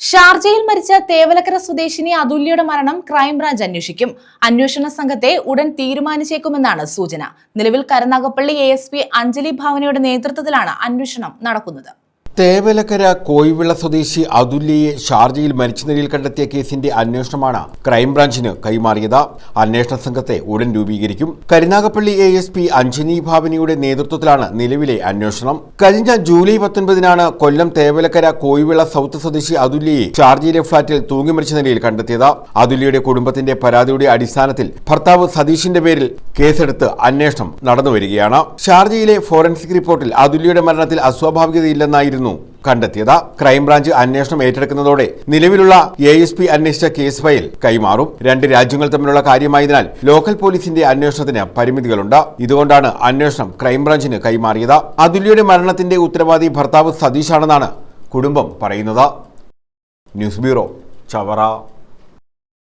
ഷാർജയിൽ മരിച്ച തേവലക്കര സ്വദേശിനി അതുല്യയുടെ മരണം ക്രൈംബ്രാഞ്ച് അന്വേഷിക്കും. അന്വേഷണ സംഘത്തെ ഉടൻ തീരുമാനിച്ചേക്കുമെന്നാണ് സൂചന. നിലവിൽ കരുനാഗപ്പള്ളി എ അഞ്ജലി ഭാവനയുടെ നേതൃത്വത്തിലാണ് അന്വേഷണം നടക്കുന്നത്. തേവലക്കര കോയിവിള സ്വദേശി അതുല്യയെ ഷാർജയിൽ മരിച്ച നിലയിൽ കണ്ടെത്തിയ കേസിന്റെ അന്വേഷണമാണ് ക്രൈംബ്രാഞ്ചിന് കൈമാറിയത്. അന്വേഷണ സംഘത്തെ ഉടൻ രൂപീകരിക്കും. Karunagappally A S P Anjani ഭാവനിയുടെ നേതൃത്വത്തിലാണ് നിലവിലെ അന്വേഷണം. കഴിഞ്ഞ ജൂലൈ പത്തൊൻപതിനാണ് കൊല്ലം തേവലക്കര കോയിവിള സൗത്ത് സ്വദേശി അതുല്യയെ ഷാർജയിലെ ഫ്ളാറ്റിൽ തൂങ്ങി മരിച്ച നിലയിൽ കണ്ടെത്തിയത്. അതുല്യയുടെ കുടുംബത്തിന്റെ പരാതിയുടെ അടിസ്ഥാനത്തിൽ ഭർത്താവ് സതീഷിന്റെ പേരിൽ കേസെടുത്ത് അന്വേഷണം നടന്നു വരികയാണ്. ഷാർജയിലെ ഫോറൻസിക് റിപ്പോർട്ടിൽ അതുല്യയുടെ മരണത്തിൽ അസ്വാഭാവികതയില്ലെന്നായിരുന്നു കണ്ടെത്തിയത്. ക്രൈംബ്രാഞ്ച് അന്വേഷണം ഏറ്റെടുക്കുന്നതോടെ നിലവിലുള്ള എ എസ് പി അന്വേഷിച്ച കേസ് ഫയൽ കൈമാറും. രണ്ട് രാജ്യങ്ങൾ തമ്മിലുള്ള കാര്യമായതിനാൽ ലോക്കൽ പോലീസിന്റെ അന്വേഷണത്തിന് പരിമിതികളുണ്ട്. ഇതുകൊണ്ടാണ് അന്വേഷണം ക്രൈംബ്രാഞ്ചിന് കൈമാറിയത്. അതുല്യയുടെ മരണത്തിന്റെ ഉത്തരവാദി ഭർത്താവ് സതീഷാണെന്നാണ് കുടുംബം പറയുന്നത്. News bureau Chavara.